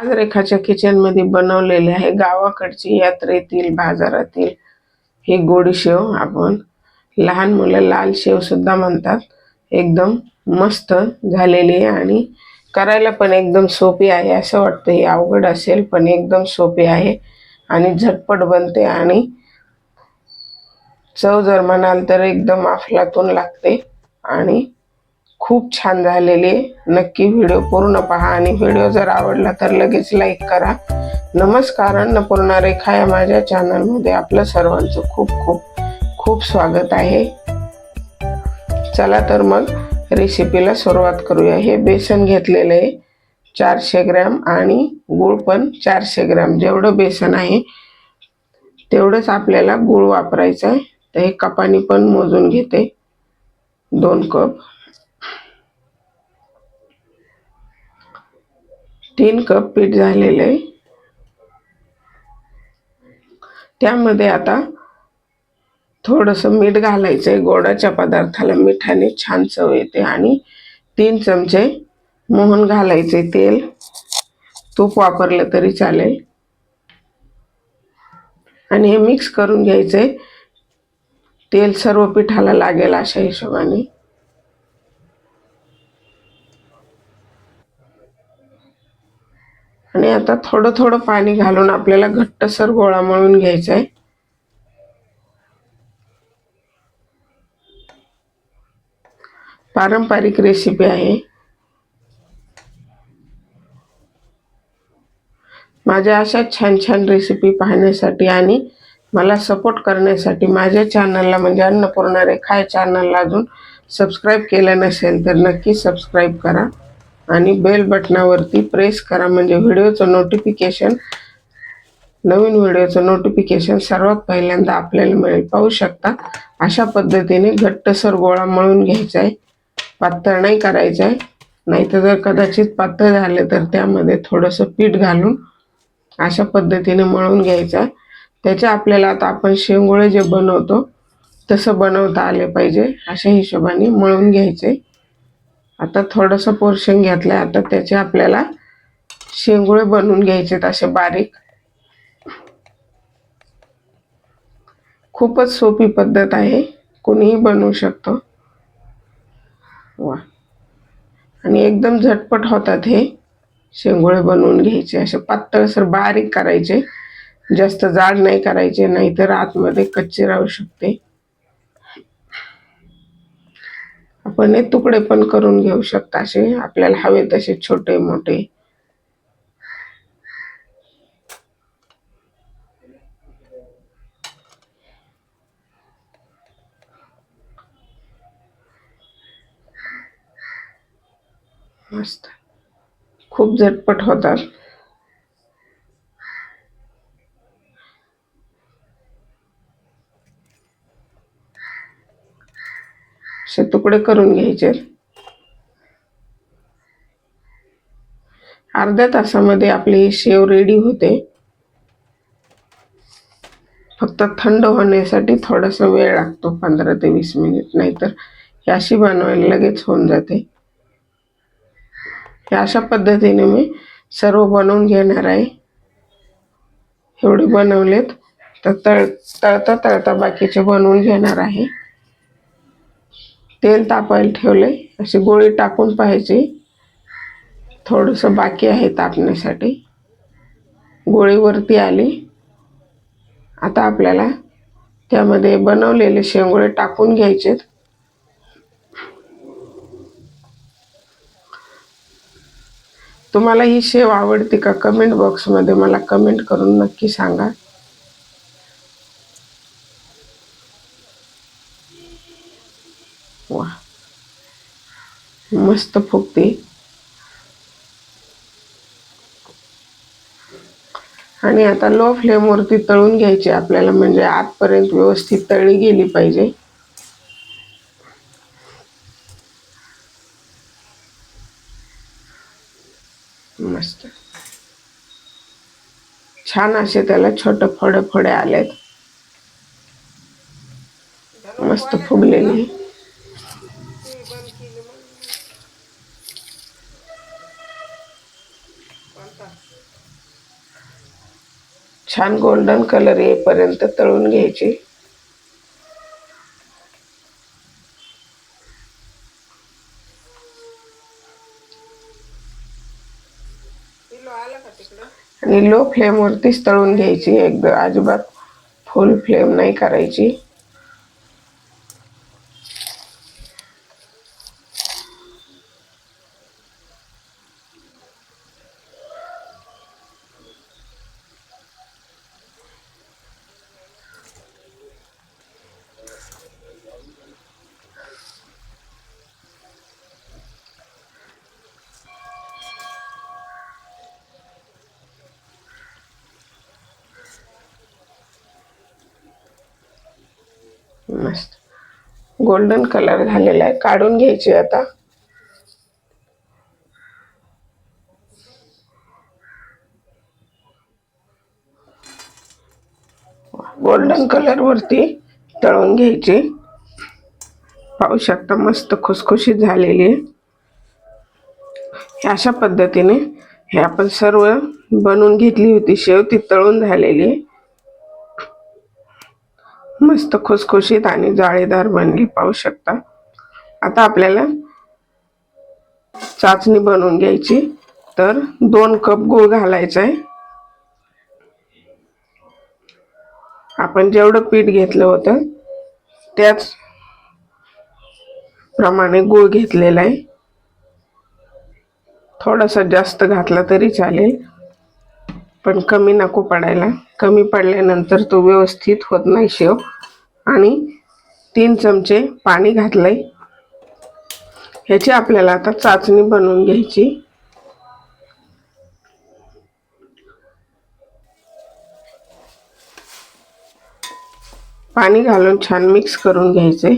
आज रेखाच्या किचनमध्ये बनवलेले आहे. गावाकडची यात्रेतील बाजारातील हे गोडी शेव आपण. लहान मुलं लाल शेव सुद्धा म्हणतात. एकदम मस्त झालेली आहे आणि करायला पण एकदम सोपी आहे. असं वाटतं हे अवघड असेल पण एकदम सोपी आहे आणि झटपट बनते आणि चव जर म्हणाल तर एकदम अफलातून लागते आणि खूप छान झालेले नक्की व्हिडिओ पूर्ण पहा आणि व्हिडिओ जर आवडला तर लगेच लाईक करा. नमस्कार अन्नपूर्णा रेखा या माझ्या चॅनलमध्ये आपलं सर्वांचं खूप खूप खूप स्वागत आहे. चला तर मग रेसिपीला सुरुवात करूया. हे बेसन घेतलेलं आहे चारशे ग्रॅम आणि गूळ पण चारशे ग्रॅम. जेवढं बेसन आहे तेवढंच आपल्याला गूळ वापरायचं आहे. तर हे कपानी पण मोजून घेते. दोन कप. तीन कप पीठ झालेलं आहे. त्यामध्ये आता थोडंसं मीठ घालायचं आहे गोडाच्या पदार्थाला मिठाने छान चव येते आणि तीन चमचे मोहन घालायचे तेल. तूप वापरलं तरी चालेल. आणि हे मिक्स करून घ्यायचे तेल सर्व पिठाला लागेल अशा हिशोबाने. आणि आता थोडं थोडं पाणी घालून आपल्याला घट्टसर गोळा मळून घ्यायचा आहे पारंपरिक रेसिपी आहे. माझ्या अशा छान छान रेसिपी पाहण्यासाठी आणि मला सपोर्ट करण्यासाठी माझ्या चॅनलला म्हणजे अन्नपूर्णा रेखा या चॅनलला अजून सबस्क्राईब केलं नसेल तर नक्की सबस्क्राईब करा. आणि बेल बटनावरती प्रेस करा. म्हणजे व्हिडिओचं नोटिफिकेशन नवीन व्हिडिओचं नोटिफिकेशन सर्वात पहिल्यांदा आपल्याला मिळेल. पाहू शकता अशा पद्धतीने घट्टसर गोळा मळून घ्यायचा आहे पातळ नाही करायचं आहे नाहीतर जर कदाचित पातळ झाले तर त्यामध्ये थोडंसं पीठ घालून अशा पद्धतीने मळून घ्यायचं आहे त्याच्या आपल्याला आता आपण शेंगोळे जे बनवतो तसं बनवता आले पाहिजे. अशा हिशोबाने मळून घ्यायचे आता थोडंसं पोर्शन घेतलं आहे आता त्याचे आपल्याला शेंगोळे बनवून घ्यायचे असे बारीक. खूपच सोपी पद्धत आहे. कोणीही बनवू शकतो. वा. आणि एकदम झटपट होतात हे शेंगोळे बनवून घ्यायचे. असे पातळसर बारीक करायचे. जास्त जाड नाही करायचे नाहीतर आतमध्ये कच्चे राहू शकते. आपण हे तुकडे पण करून घेऊ शकता असे. आपल्याला हवे तसे छोटे मोठे. मस्त. खूप झटपट होतात असे तुकडे करून घ्यायचे. अर्ध्या तासामध्ये आपली शेव रेडी होते. फक्त थंड होण्यासाठी थोडासा वेळ लागतो पंधरा ते वीस मिनिट. नाहीतर ही अशी बनवायला लगेच होऊन जाते. अशा पद्धतीने मी सर्व बनवून घेणार आहे. एवढे बनवलेत. तर तळ तळता तळता बाकीचे बनवून घेणार आहे. तेल तापायला ठेवले. अशी गोळी टाकून पाहायची. थोडंसं बाकी आहे तापण्यासाठी. गोळीवरती आली. आता आपल्याला त्यामध्ये बनवलेले शेंगोळे टाकून घ्यायचेत. तुम्हाला ही शेव आवडते का? कमेंट बॉक्समध्ये मला कमेंट करून नक्की सांगा. मस्त फुगते. आणि आता लो फ्लेमवरती तळून घ्यायची आपल्याला म्हणजे आतपर्यंत व्यवस्थित तळली गेली पाहिजे. मस्त. छान असे त्याला छोटे फडे फडे आलेत. मस्त फुगलेली. छान गोल्डन कलर येईपर्यंत तळून घ्यायची. आणि लो फ्लेमवरतीच तळून घ्यायची. एकदम अजिबात फुल फ्लेम नाही करायची. मस्त. गोल्डन कलर झालेला आहे. काढून घ्यायची आता. गोल्डन कलर वरती तळून घ्यायची. पाहू शकता मस्त खुसखुशीत झालेली आहे. अशा पद्धतीने हे आपण सर्व बनवून घेतली होती. शेवती तळून झालेली आहे. मस्त खुसखुशीत आणि जाळीदार बनली पाहू शकता. आता आपल्याला चाचणी बनवून घ्यायची. तर दोन कप गूळ घालायचा आहे. आपण जेवढं पीठ घेतलं होतं त्याच प्रमाणे गूळ घेतलेला आहे. थोडासा जास्त घातला तरी चालेल. पण कमी नको पडायला. कमी पडल्यानंतर तो व्यवस्थित होत नाही शेव. आणि तीन चमचे पाणी घातलंय. ह्याची आपल्याला आता चाचणी बनवून घ्यायची. पाणी घालून छान मिक्स करून घ्यायचे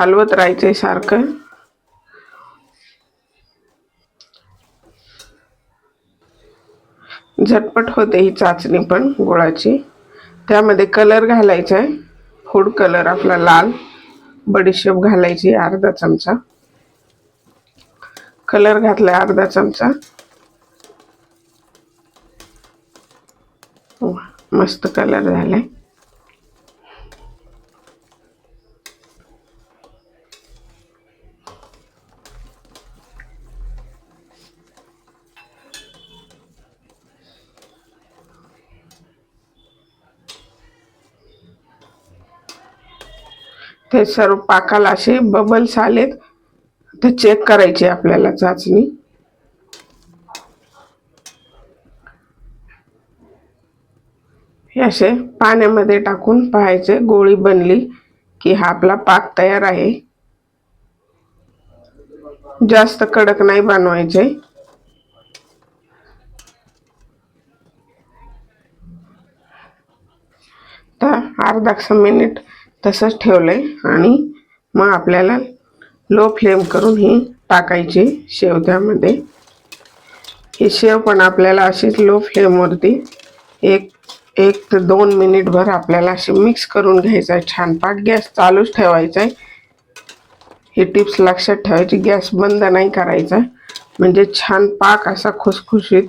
हलवत राहायचंय सारखं. झटपट होते ही चाचणी पण गुळाची. त्यामध्ये कलर घालायचा आहे फूड कलर आपला लाल. बडीशेप घालायची अर्धा चमचा. कलर घातलाय अर्धा चमचा. मस्त कलर झालाय. ते सर्व पाकाला असे बबल्स आलेत. ते चेक करायची आपल्याला चाचणी. हे असे पाण्यामध्ये टाकून पाहायचे. गोळी बनली की हा आपला पाक तयार आहे. जास्त कडक नाही बनवायचे. तर अर्धा मिनिट तसंच ठेवलं आहे आणि मग आपल्याला लो फ्लेम करून ही टाकायची शेव त्यामध्ये ही शेव पण आपल्याला अशीच लो फ्लेमवरती एक एक ते दोन मिनिटभर आपल्याला अशी मिक्स करून घ्यायचं आहे छान पाक गॅस चालूच ठेवायचा आहे ही टिप्स लक्षात ठेवायची. गॅस बंद नाही करायचा. म्हणजे छान पाक असा खुसखुशीत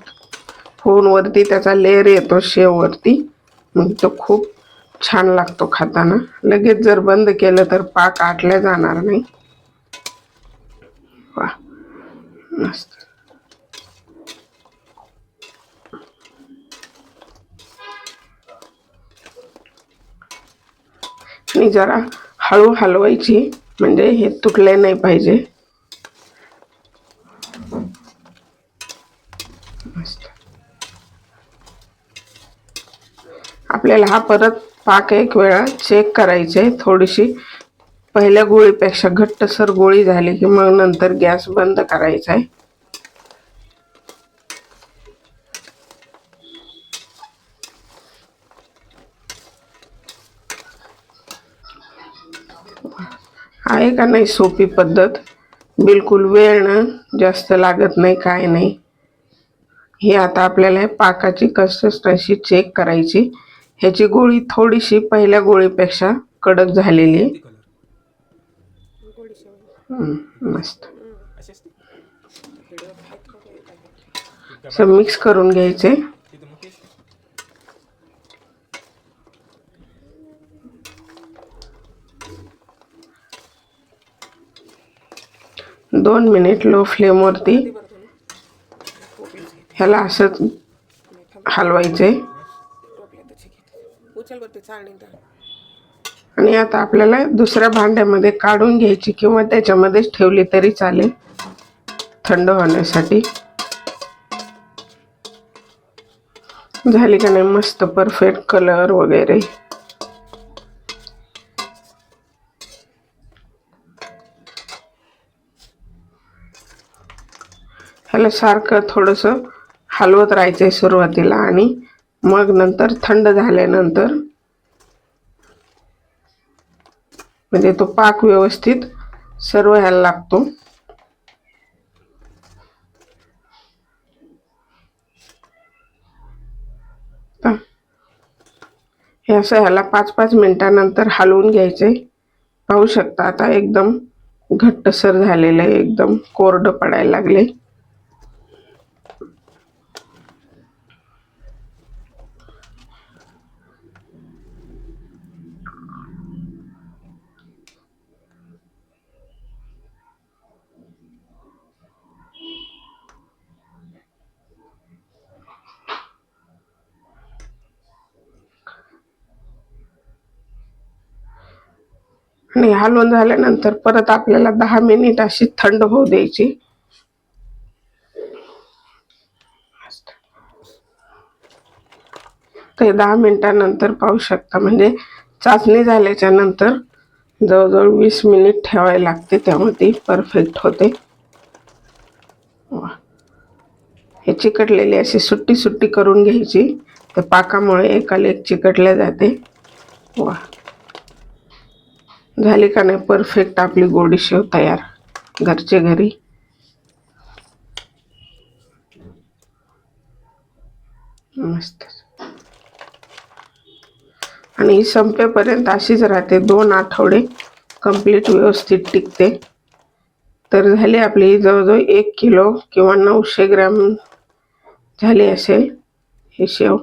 फोनवरती त्याचा लेअर येतो शेववरती. मग तो खूप छान लागतो खाताना. लगेच जर बंद केलं तर पाक आटल्या जाणार नाही. वा मस्त. जरा हळू हलवायची म्हणजे हे तुटले नाही पाहिजे. आपल्याला हा परत पाक एक वेळा चेक करायचे. थोडीशी पहिल्या गोळीपेक्षा घट्टसर गोळी झाली की मग नंतर गॅस बंद करायचा आहे. आहे का नाही सोपी पद्धत? बिलकुल वेळ ना जास्त लागत नाही काय नाही. हे आता आपल्याला पाकाची पाकाची कन्सिस्टन्सी चेक करायची. ह्याची गोळी थोडीशी पहिल्या गोळीपेक्षा कडक झालेली मस्त. असं मिक्स करून घ्यायचे. दोन मिनिट लो फ्लेमवरती ह्याला असंच हलवायचंय. आणि आता आपल्याला दुसऱ्या भांड्यामध्ये काढून घ्यायची किंवा त्याच्यामध्येच ठेवली तरी चालेल. थंड होण्यासाठी. झाली का नाही मस्त परफेक्ट कलर वगैरे. ह्याला सारखं थोडंसं हलवत राहायचं आहे सुरुवातीला आणि मग नंतर थंड झाल्यानंतर म्हणजे तो पाक व्यवस्थित सर्व ह्याला लागतो. हे. असं ह्याला पाच पाच मिनटानंतर हलवून घ्यायचे. पाहू शकता आता एकदम घट्टसर झालेलं आहे एकदम कोरडं पडायला लागले आणि हलवून झाल्यानंतर परत आपल्याला दहा मिनिट अशी थंड होऊ द्यायची. ते दहा मिनिटानंतर पाहू शकता म्हणजे चाचणी झाल्याच्यानंतर जवळजवळ वीस मिनिट ठेवायला लागते त्यामुळे ती परफेक्ट होते. वा. हे चिकटलेली अशी सुट्टी सुट्टी करून घ्यायची. तर पाकामुळे एकाला एक चिकटल्या जाते. वा. झाली का नाही परफेक्ट आपली गोडी शेव तयार. घरचे घरी. मस्त. आणि संपेपर्यंत अशीच राहते दोन आठवडे कंप्लीट व्यवस्थित टिकते. तर झाली आपली जवळजवळ एक किलो किंवा नऊशे ग्रॅम झाली असेल ही शेव.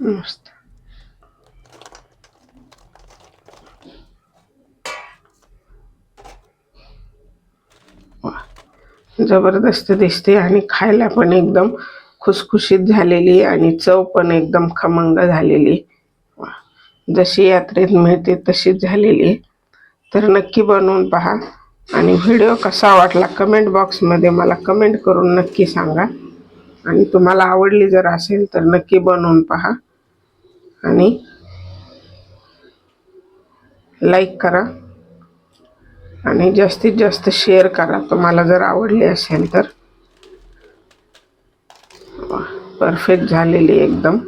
मस्त. जबरदस्त दिसते आणि खायला पण एकदम खुसखुशीत झालेली आणि चव पण एकदम खमंग झालेली. जशी यात्रेत मिळते तशीच झालेली. तर नक्की बनवून पहा. आणि व्हिडिओ कसा वाटला कमेंट बॉक्समध्ये मला कमेंट करून नक्की सांगा. आणि तुम्हाला आवडली जर असेल तर नक्की बनवून पहा. आणि लाईक करा. आणि जास्तीत जास्त शेअर करा. तुम्हाला जर आवडली असेल तर. परफेक्ट झालेली एकदम.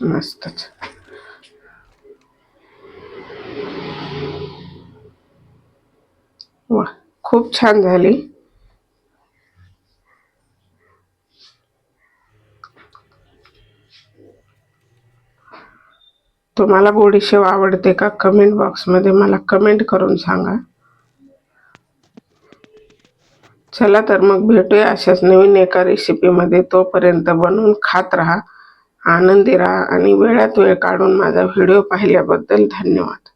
मस्तच. वा खूप छान झाली. तुम्हाला गोडीशेव आवडते का? कमेंट बॉक्समध्ये मला कमेंट करून सांगा. चला तर मग भेटूया अशाच नवीन एका रेसिपीमध्ये तोपर्यंत बनवून खात राहा आनंदी राहा आणि वेळात वेळ काढून माझा व्हिडिओ पाहिल्याबद्दल धन्यवाद.